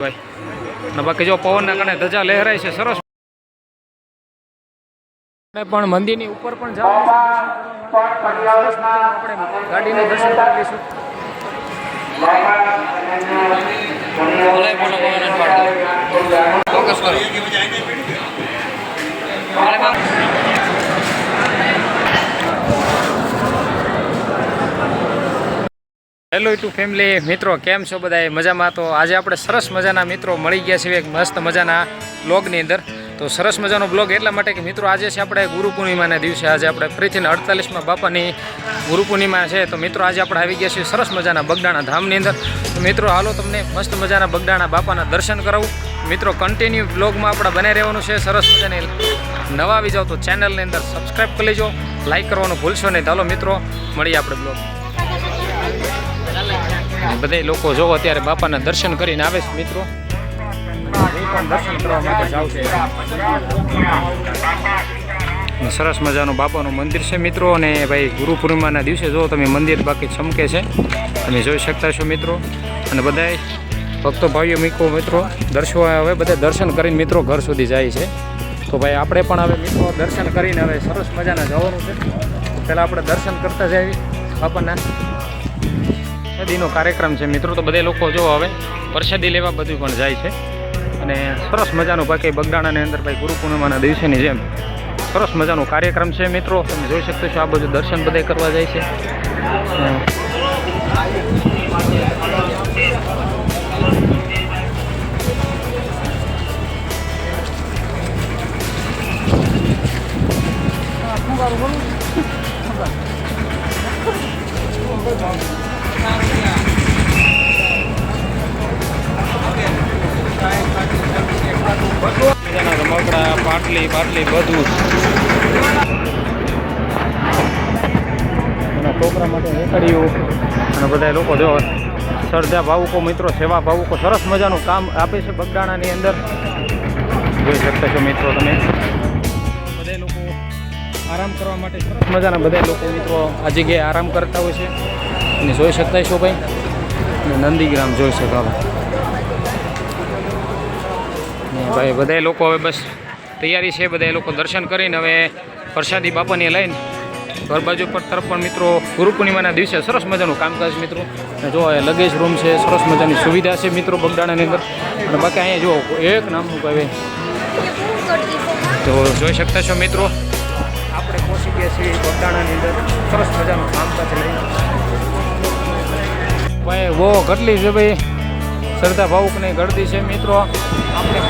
ભાઈ. બાકી જો પવનના કારણે ધજા લહેરાય છે સરસ. પણ મંદિરની ઉપર પણ જવાનું આપણે ગાડીને દર્શન કરીશું ફોકસ કરો હેલો ટુ ફેમિલી મિત્રો, કેમ છો બધા મજામાં? તો આજે આપણે સરસ મજાના મિત્રો મળી ગયા છીએ, એક મસ્ત મજાના બ્લોગની અંદર. તો સરસ મજાનો બ્લોગ એટલા માટે કે મિત્રો, આજે છે આપણે ગુરુ પૂર્ણિમાના દિવસે. આજે આપણે ફરીથી અડતાલીસમાં બાપાની ગુરુ પૂર્ણિમા છે. તો મિત્રો, આજે આપણે આવી ગયા છીએ સરસ મજાના બગડાણા ધામની અંદર. તો મિત્રો, હાલો તમને મસ્ત મજાના બગડાણા બાપાના દર્શન કરાવું. મિત્રો કન્ટિન્યુ બ્લોગમાં આપણે બને રહેવાનું છે. સરસ મજાની નવા આવી જાઓ તો ચેનલની અંદર સબસ્ક્રાઈબ કરી લેજો. લાઇક કરવાનું ભૂલશો નહીં. હાલો મિત્રો, મળીએ આપણે બ્લોગ બધા લોકો જો અત્યારે બાપાના દર્શન કરીને આવે છે મિત્રો. દર્શન કરવા માટે જાઉં છું સરસ મજાનું બાપાનું મંદિર છે મિત્રો. અને ભાઈ ગુરુ પૂર્ણિમાના દિવસે જો તમે મંદિર બાકી ચમકે છે, તમે જોઈ શકતા છો મિત્રો. અને બધાય ભક્તો, ભાઈઓ, મિત્રો મિત્રો દર્શવા હવે બધા દર્શન કરીને મિત્રો ઘર સુધી જાય છે. તો ભાઈ આપણે પણ હવે મિત્રો દર્શન કરીને હવે સરસ મજાના જવાનું છે. પહેલાં આપણે દર્શન કરતા જઈએ બાપાના. પ્રસાદીનો કાર્યક્રમ છે. મિત્રો તો બધે લોકો જો હવે. પ્રસાદી લેવા બધું પણ જાય છે. અને સરસ મજાનું બાકી બગડાણાની અંદર ભાઈ ગુરુ પૂર્ણિમાના દિવસેની જેમ સરસ મજાનો કાર્યક્રમ છે મિત્રો. તમે જોઈ શકતો છો આ બાજુ દર્શન બધે કરવા જાય છે. અમ, રમકડા પાટલી પાટલી બધું છોકરા માટે રેકડીઓ અને બધા લોકો જો શ્રદ્ધા ભાવુકો મિત્રો, સેવા ભાવુકો, સરસ મજાનું કામ આપે છે બગડાણાની અંદર. જોઈ શકતા છો મિત્રો તમે. બધા લોકો આરામ કરવા માટે સરસ મજાના બધા લોકો મિત્રો આ જગ્યાએ આરામ કરતા હોય છે. અને જોઈ શકતા છો ભાઈ? નંદીગ્રામ જોઈ શકો ને ભાઈ બધા લોકો હવે બસ તૈયારી છે. બધા લોકો દર્શન કરીને હવે પ્રસાદી બાપાની લઈને ઘર બાજુ પર તરફ પણ મિત્રો ગુરુ પૂર્ણિમાના દિવસે સરસ મજાનું કામકાજ મિત્રો. અને જો એ લગેજ રૂમ છે, સરસ મજાની સુવિધા છે મિત્રો બગડાણાની અંદર. અને બાકી અહીંયા જો એક નામનું કહેવાય તો જોઈ શકતા છો મિત્રો, આપણે પહોંચી ગયા છીએ બગડાણાની અંદર. સરસ મજાનું કામકાજ લઈને. ભાઈ, વો ઘટલી છે ભાઈ? શ્રદ્ધા ભાવુકની ગળદી છે મિત્રો. આપણે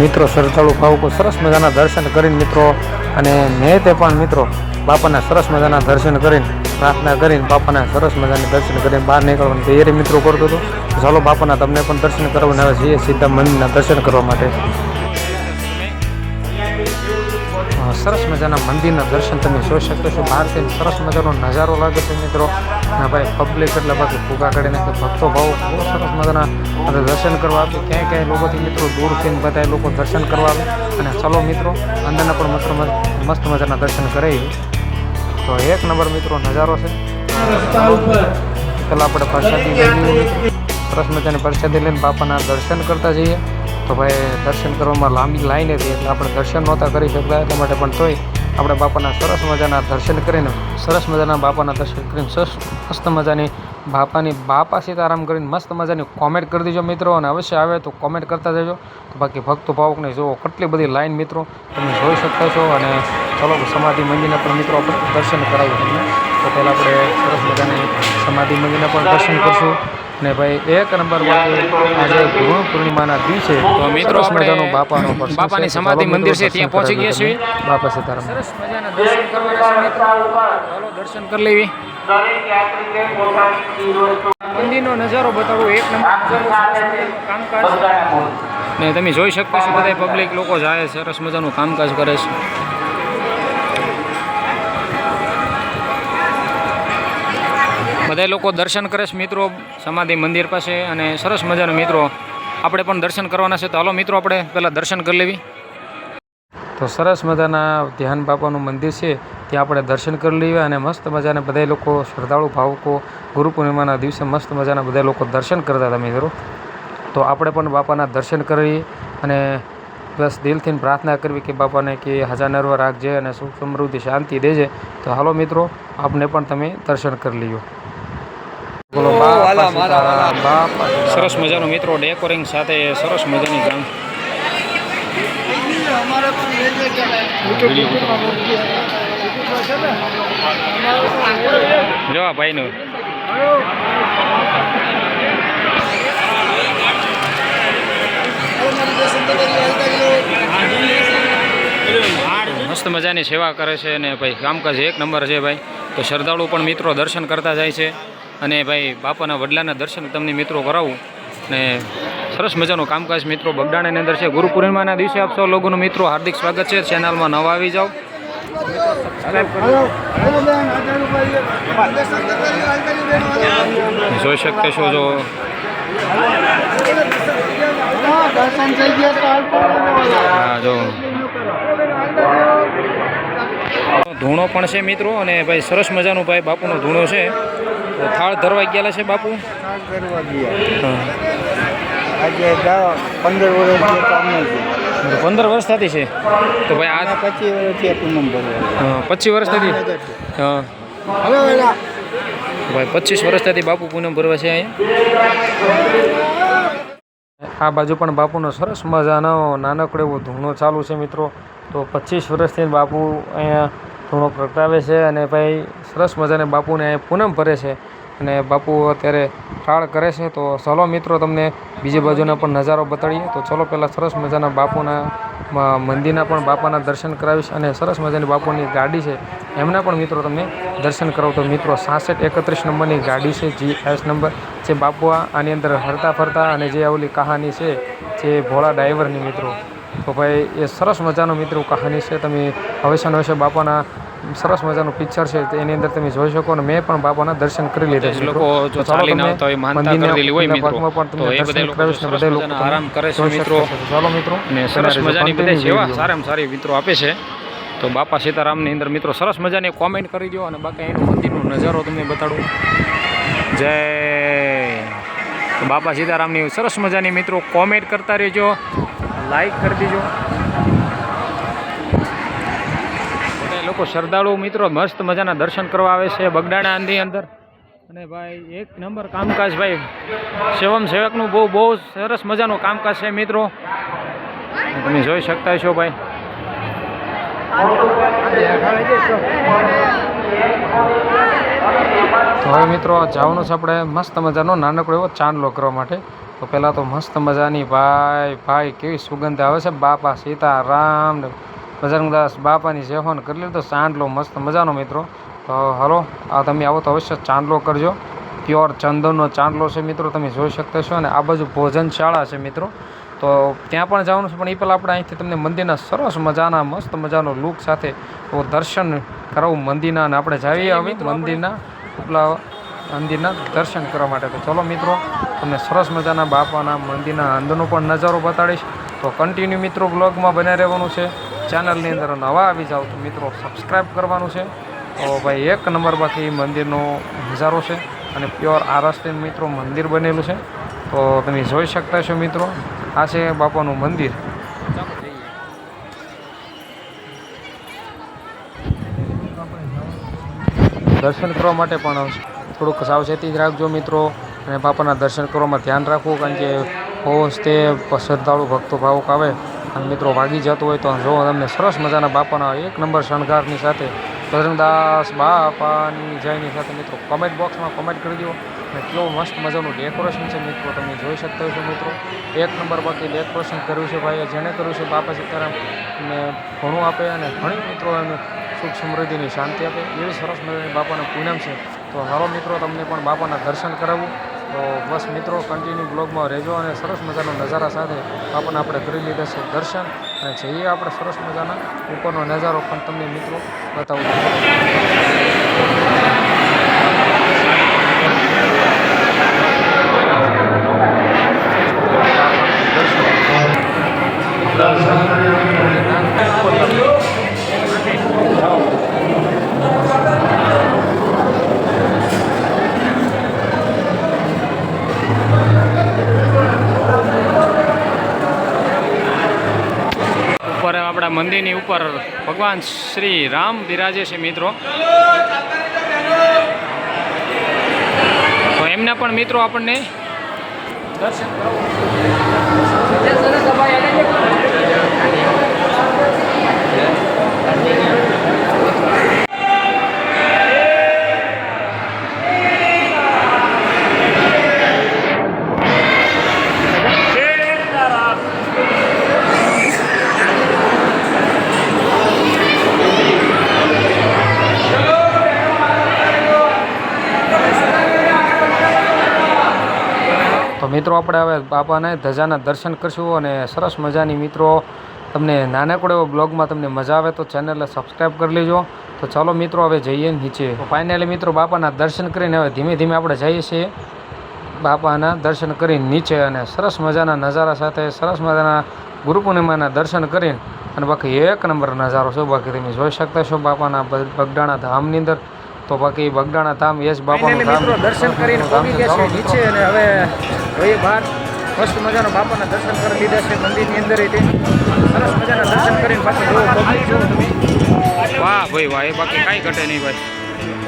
મિત્રો શ્રદ્ધાળુ ભાવકો સરસ મજાના દર્શન કરીને મિત્રો, અને મેં તે પણ મિત્રો બાપાના સરસ મજાના દર્શન કરીને, પ્રાર્થના કરીને બાપાના સરસ મજાના દર્શન કરીને બહાર નીકળવાની તૈયારી મિત્રો કરતો હતો. ચાલો બાપાના તમને પણ દર્શન કરવાના આવે છીએ સીધા મંદિરના દર્શન કરવા માટે. સરસ મજાના મંદિરના દર્શન તમે જોઈ શકો છો બહારથી સરસ મજાનો નજારો લાગે છે મિત્રો અને ભાઈ પબ્લિક એટલે બાકી ફૂગા કાઢીને ભક્તો ભાવ બહુ સરસ મજાના દર્શન કરવા આવે ક્યાંય ક્યાંય લોકોથી મિત્રો દૂરથી ને બધા લોકો દર્શન કરવા આવે અને ચલો મિત્રો અંદરના પણ મિત્રો મસ્ત મજાના દર્શન કરાવી તો એક નંબર મિત્રો નજારો છે પહેલાં આપણે પ્રસાદી લઈ સરસ મજાની પ્રસાદી લઈને બાપાના દર્શન કરતા જઈએ તો ભાઈ દર્શન કરવામાં લાંબી લાઈન હતી એટલે આપણે દર્શન નહોતા કરી શકતા એટલા માટે પણ તોય આપણે બાપાના સરસ મજાના દર્શન કરીને, સરસ મજાના બાપાના દર્શન કરીને, સરસ મસ્ત મજાની બાપાની બાપા સીતારામ કરીને મસ્ત મજાની કોમેન્ટ કરી દેજો મિત્રો અને અવશ્ય આવે તો કોમેન્ટ કરતા જજો. તો બાકી ભક્તો ભાવકને જુઓ કેટલી બધી લાઈન મિત્રો તમે જોઈ શકતા છો અને ચલો સમાધિ મંદિરના પણ મિત્રો આપણે દર્શન કરાવું તમને તો પહેલાં આપણે સરસ મજાની સમાધિ મંદિરના પણ દર્શન કરશું. અને ભાઈ એક નંબર આજે ગુરુ પૂર્ણિમાના દિવસે તો મિત્રો આપણે બાપાનો પ્રસંગ બાપાની સમાધિ મંદિર છે, ત્યાં પહોંચી ગયા છીએ. બાપા સીતારામ. સરસ મજાના દર્શન કરવા છે મિત્રો. ચાલો દર્શન કરી લેવી. મંદિરનો નજારો બતાવું. એક નંબર કામકાજ. ને તમે જોઈ શકો છો બધા પબ્લિક લોકો જાય સરસ મજાનું કામકાજ કરે છે. બધા લોકો દર્શન કરે છે મિત્રો, સમાધિ મંદિર પાસે અને સરસ મજાના મિત્રો. આપણે પણ દર્શન કરવાના છે. તો હાલો મિત્રો, આપણે પહેલાં દર્શન કરી લેવી. તો સરસ મજાના ધ્યાન બાપાનું મંદિર છે. ત્યાં આપણે દર્શન કરી લઈએ અને મસ્ત મજાના બધા લોકો, શ્રદ્ધાળુ ભાવકો, ગુરુ પૂર્ણિમાના દિવસે મસ્ત મજાના બધા લોકો દર્શન કરતા હતા મિત્રો. તો આપણે પણ બાપાના દર્શન કરી અને બસ દિલથી પ્રાર્થના કરવી કે બાપાને કે હજાર નર્વ રાખજે અને સુખ સમૃદ્ધિ, શાંતિ દેજે. તો હાલો મિત્રો, આપને પણ તમે દર્શન કરી લ્યો બોલો બાપા સીતારામ, બાપા સીતારામ. સરસ મજાનું મિત્રો ડેકોરિંગ સાથે સરસ મજાની ગામ. જો ભાઈનું. મસ્ત મજાની સેવા કરે છે અને ભાઈ કામકાજ એક નંબર છે ભાઈ. તો શ્રદ્ધાળુ પણ મિત્રો દર્શન કરતા જાય છે. અને ભાઈ બાપાના વડલાના દર્શન તમને મિત્રો કરાવું. ને સરસ મજાનું કામકાજ મિત્રો બગડાણાની અંદર છે. ગુરુ પૂર્ણિમાના દિવસે આપ સૌ લોકોનું મિત્રો હાર્દિક સ્વાગત છે. ચેનલમાં નવા આવી જાઓ. જોઈ શકતે છો જો. હા, જો. ધૂણો પણ છે મિત્રો અને ભાઈ સરસ મજાનું ભાઈ બાપુનો ધૂણો છે. તો થાળ ધરવા ગયેલા છે બાપુ? ગયા. આજે પંદર વર્ષ પંદર વર્ષ થતી છે. તો ભાઈ આ પચીસ વર્ષથી પૂનમ ભરવા પચીસ વર્ષ થતી. હા. ભાઈ પચીસ વર્ષ થતી બાપુ પૂનમ ભરવા છે અહીંયા. આ બાજુ પણ બાપુનો સરસ મજાનો નાનકડો એવો ધૂણો ચાલુ છે મિત્રો. તો પચીસ વર્ષથી બાપુ અહીંયા ધૂણો પ્રગટાવે છે અને ભાઈ સરસ મજાને બાપુને અહીંયા પૂનમ ભરે છે. અને બાપુ અત્યારે ફાળ કરે છે, તો ચલો મિત્રો તમને બીજી બાજુના પણ નજારો બતાડીએ. તો ચલો પહેલાં સરસ મજાના બાપુના મંદિરના પણ બાપાના દર્શન કરાવીશ અને સરસ મજાની બાપુની ગાડી છે, એમના પણ મિત્રો તમને દર્શન કરાવું. તો મિત્રો સાસઠ એકત્રીસ નંબરની ગાડી છે જી એસ નંબર, જે બાપુ આની અંદર હરતા ફરતા અને જે ઓલી કહાની છે, જે ભોળા ડ્રાઈવરની મિત્રો. તો ભાઈ એ સરસ મજાનો મિત્રો કહાની છે, તમે હવે છે હવેશે બાપાના સરસ મજાનું પિક્ચર છે. તો એની અંદર તમે જોઈ શકો અને મેં પણ બાપાના દર્શન કરી લીધા છે મિત્રો. લોકો જો ચાલીને આવતા હોય, માનતા કરી કરેલી હોય મિત્રો, તો એ બધા લોકો બધા લોકો આરામ કરે છે મિત્રો. ચાલો મિત્રો અને સરસ મજાની બધી સેવા સારામાં સારી મિત્રો આપે છે. તો બાપા સીતારામની અંદર મિત્રો સરસ મજાની કોમેન્ટ કરી દો અને બાકી એનું મંદિરનો નજારો તમને બતાડું. જય. બાપા સીતારામની સરસ મજાની મિત્રો કોમેન્ટ કરતા રહેજો. લાઈક કરી દેજો બધા લોકો શ્રદ્ધાળુ મિત્રો મસ્ત મજાના દર્શન કરવા આવે છે બગડાણાની અંદર. અને ભાઈ, એક નંબર કામકાજ ભાઈ. સેવમ સેવકનું બહુ બહુ સરસ મજાનું કામકાજ છે મિત્રો. તમે જોઈ શકતા છો ભાઈ. હવે મિત્રો જવાનું છે આપણે મસ્ત મજાનો નાનકડો એવો ચાંદલો કરવા માટે. તો પહેલાં તો મસ્ત મજાની ભાઈ ભાઈ કેવી સુગંધ આવે છે. બાપા સીતારામ ને બજરંગદાસ બાપાની સેવન કરી લીધો ચાંદલો મસ્ત મજાનો મિત્રો. તો હલો આ તમે આવો તો અવશ્ય ચાંદલો કરજો. પ્યોર ચંદનનો ચાંદલો છે મિત્રો તમે જોઈ શકતા છો અને આ બાજુ ભોજનશાળા છે મિત્રો. તો ત્યાં પણ જવાનું છે પણ એ પહેલાં આપણે અહીંથી તમને મંદિરના સરસ મજાના મસ્ત મજાનો લુક સાથે દર્શન કરાવું મંદિરના અને આપણે જઈએ હવે મંદિરના ઉપલા મંદિરના દર્શન કરવા માટે. તો ચલો મિત્રો તમને સરસ મજાના બાપાના મંદિરના અંદરનો પણ નજારો બતાડીશ. તો કન્ટિન્યુ મિત્રો બ્લોગમાં બન્યા રહેવાનું છે. ચેનલની અંદર નવા આવી જાઓ તો મિત્રો સબસ્ક્રાઈબ કરવાનું છે. તો ભાઈ એક નંબર બાકી મંદિરનો નજારો છે અને પ્યોર આરસથી મિત્રો મંદિર બનેલું છે. તો તમે જોઈ શકતા છો મિત્રો, આ છે બાપાનું મંદિર. દર્શન કરવા માટે પણ થોડુંક સાવચેતી જ રાખજો મિત્રો, અને બાપાના દર્શન કરવામાં ધ્યાન રાખવું, કારણ કે તે શ્રદ્ધાળુ ભક્તો ભાવુક આવે. અને મિત્રો વાગી જતો હોય તો જો તમને સરસ મજાના બાપાના એક નંબર શણગારની સાથે ભજનદાસ બાપાની જયની સાથે મિત્રો કમેન્ટ બોક્સમાં કમેન્ટ કરી દો. કેવું મસ્ત મજાનું ડેકોરેશન છે મિત્રો, તમે જોઈ શકતા હશો મિત્રો. એક નંબર બાકી ડેકોરેશન કર્યું છે ભાઈએ, જેણે કર્યું છે બાપા સીતારામ. ઘણું આપે અને ઘણી મિત્રો એને સુખ સમૃદ્ધિની શાંતિ આપે. એવી સરસ મજાની બાપાનું પૂનમ છે. તો હારો મિત્રો, તમને પણ બાપાના દર્શન કરાવવું તો બસ મિત્રો કન્ટિન્યુ બ્લોગમાં રહેજો અને સરસ મજાનો નજારા સાથે આપણને આપણે કરી લીધા છે દર્શન. અને જઈએ આપણે સરસ મજાના ઉપરનો નજારો પણ તમને મિત્રો બતાવું મંદિરની ઉપર ભગવાન શ્રી રામ બિરાજે છે મિત્રો. તો એમના પણ મિત્રો આપણને દર્શન તો મિત્રો, આપણે હવે બાપાને ધજાના દર્શન કરશું અને સરસ મજાની મિત્રો, તમને નાનકડો એવો બ્લોગમાં તમને મજા આવે તો ચેનલને સબસ્ક્રાઈબ કરી લેજો. તો ચાલો મિત્રો, હવે જઈએ નીચે. ફાઇનલી મિત્રો, બાપાના દર્શન કરીને હવે ધીમે ધીમે આપણે જઈએ છીએ. બાપાના દર્શન કરીને નીચે અને સરસ મજાના નજારા સાથે, સરસ મજાના ગુરુ પૂર્ણિમાના દર્શન કરીને અને બાકી એક નંબર નજારો છે. બાકી તમે જોઈ શકતા છો બાપાના બગડાણા ધામની અંદર. તો બાકી બગડાણા ધામ યશ બાપાનું ધામ. દર્શન કરીને પહોંચી છે. ગયા છે નીચે. અને હવે ભાઈ બહાર. મસ્ત મજાનો બાપાના દર્શન કરી લીધા છે મંદિરની અંદર સરસ મજાના દર્શન કરીને પાછું જુઓ પબ્લિક તમે? વાહ ભાઈ વાહ એ બાકી કાંઈ ઘટે નહીં ભાઈ.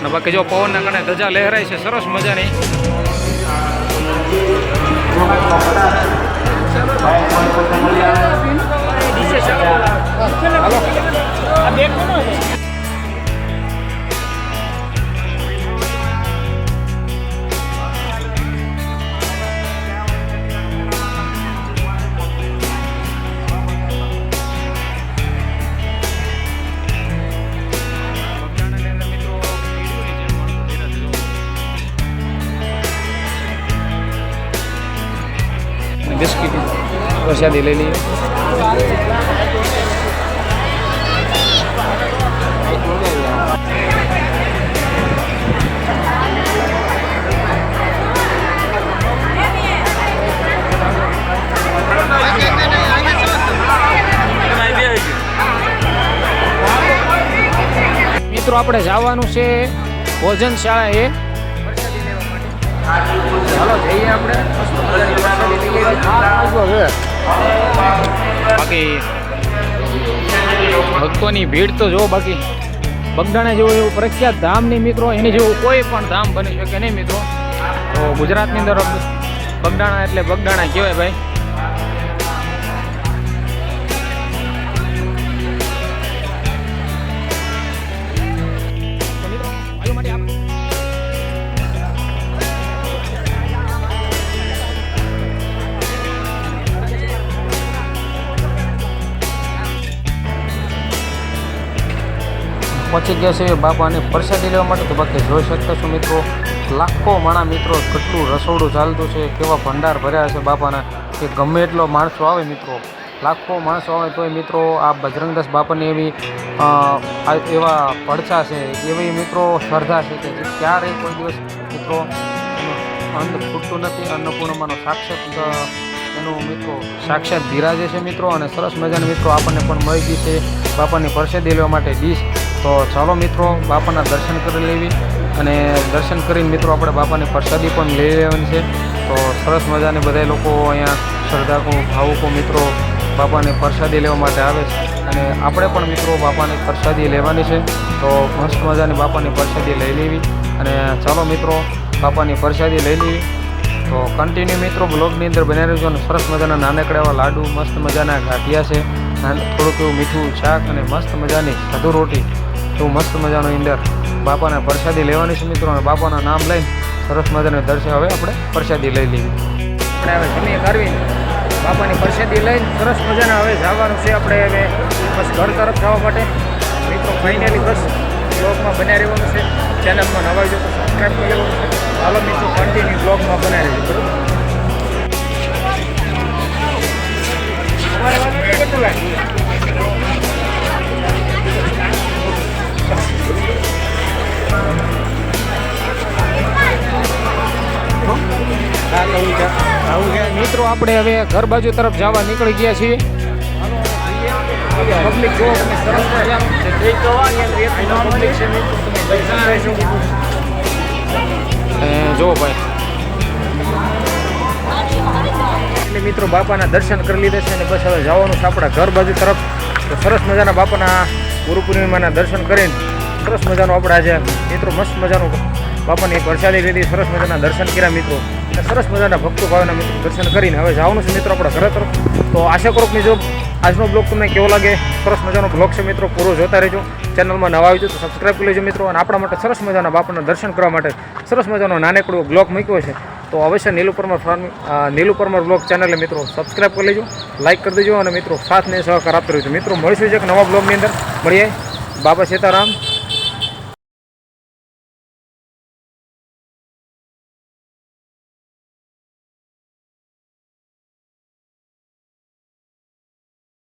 અને બાકી જો પવનના કારણે ધજા લહેરાય છે સરસ મજાની. બિસ્કીટ પ્રસાદી લઈ લઈએ મિત્રો આપણે જવાનું છે ભોજન શાળા એ ચાલો જઈએ આપણે. બાકી ભક્તોની ભીડ તો જો બાકી. બગદાણા જેવું એવું પ્રખ્યાત ધામ નહીં મિત્રો, એની જેવું કોઈ પણ ધામ બની શકે નહીં મિત્રો. તો ગુજરાતની અંદર બગદાણા એટલે બગદાણા કહેવાય ભાઈ. પહોંચી ગયા છે. બાપાની પ્રસાદી લેવા માટે તો બાકી જોઈ શકતા છો મિત્રો. લાખો માણા મિત્રો કેટલું રસોડું ચાલતું છે, કેવા ભંડાર ભર્યા છે બાપાના. કે ગમે એટલો માણસો આવે મિત્રો. લાખો માણસો આવે તોય મિત્રો, આ બજરંગદાસ બાપાની એવી એવા પડછા છે, એવી મિત્રો શ્રદ્ધા છે કે ક્યારેય કોઈ દિવસ મિત્રો અન્ન ખૂટતું નથી અન્નપૂર્ણમાંનો સાક્ષાત એનું મિત્રો સાક્ષાત ધીરાજે છે મિત્રો. અને સરસ મજાના મિત્રો આપણને પણ મળી ગઈ છે. બાપાની પ્રસાદી લેવા માટે ડીશ તો ચાલો મિત્રો, બાપાના દર્શન કરી લેવી અને દર્શન કરીને મિત્રો આપણે બાપાની પ્રસાદી પણ લઈ લેવાની છે. તો સરસ મજાની બધા લોકો અહીંયા શ્રદ્ધાકો ભાવુકો મિત્રો બાપાની પ્રસાદી લેવા માટે આવે છે. અને આપણે પણ મિત્રો બાપાની પ્રસાદી લેવાની છે. તો મસ્ત મજાની બાપાની પ્રસાદી લઈ લેવી અને ચાલો મિત્રો, બાપાની પ્રસાદી લઈ લેવી. તો કન્ટિન્યુ મિત્રો બ્લોગની અંદર બનાવી રહેજો અને સરસ મજાના નાનકડા એવા લાડુ, મસ્ત મજાના ગાંઠિયા છે. થોડુંક એવું મીઠું શાક અને મસ્ત મજાની સાદુ રોટી. એવું મસ્ત મજાનો અંદર બાપાને પ્રસાદી લેવાની છે મિત્રો અને બાપાના નામ લઈને સરસ મજાને દર્શે હવે આપણે પ્રસાદી લઈ લેવી. આપણે હવે જમી કરવી બાપાની પ્રસાદી લઈને સરસ મજાના હવે જવાનું છે આપણે હવે બસ ઘર તરફ જવા માટે. મિત્રો ફાઇનલી બસ બ્લોગમાં બન્યા રહેવાનું છે. ચેનલમાં નવા જો સબસ્ક્રાઈબ કરી લેવાનું છે. હાલો મિત્રો કન્ટિન્યુ બ્લોગમાં બન્યા રહેવું બરોબર મિત્રો, આપણે હવે ઘર બાજુ તરફ જવા નીકળી ગયા છીએ. પબ્લિક જો જો ભાઈ. મિત્રો, બાપાના દર્શન કરી લીધા છે અને બસ હવે જવાનું છે આપણા ઘર બાજુ તરફ. સરસ મજાના બાપાના ગુરુ પૂર્ણિમાના દર્શન કરીને સરસ મજાનો આપણે આજે મિત્રો, મસ્ત મજાનું બાપાની પ્રસાદી લીધી સરસ મજાના દર્શન કર્યા મિત્રો. અને સરસ મજાના ભક્તો ભાવના મિત્રો દર્શન કરીને હવે જવાનું છે મિત્રો આપણા ઘરે તરફ. તો આશા કરો મિત્રો, આજનો બ્લોગ તમને કેવો લાગે? સરસ મજાનો બ્લોગ છે મિત્રો, પૂરો જોતા રહેજો. ચેનલમાં નવા આવી તો સબસ્ક્રાઈબ કરી લેજો મિત્રો. અને આપણા માટે સરસ મજાના બાપાના દર્શન કરવા માટે સરસ મજાનો નાનેકડો બ્લોગ મૂક્યો છે. તો અવશ્ય નીલુ પરમાર ફાર્મ નીલુ પરમાર બ્લોગ ચેનલે મિત્રો સબસ્ક્રાઈબ કરી લેજો લાઇક કરી દેજો અને મિત્રો સાથને સહકાર આપતો રહેજો. મિત્રો, મળીશું છે એક નવા બ્લોગની અંદર. મળીએ. બાબા સીતારામ.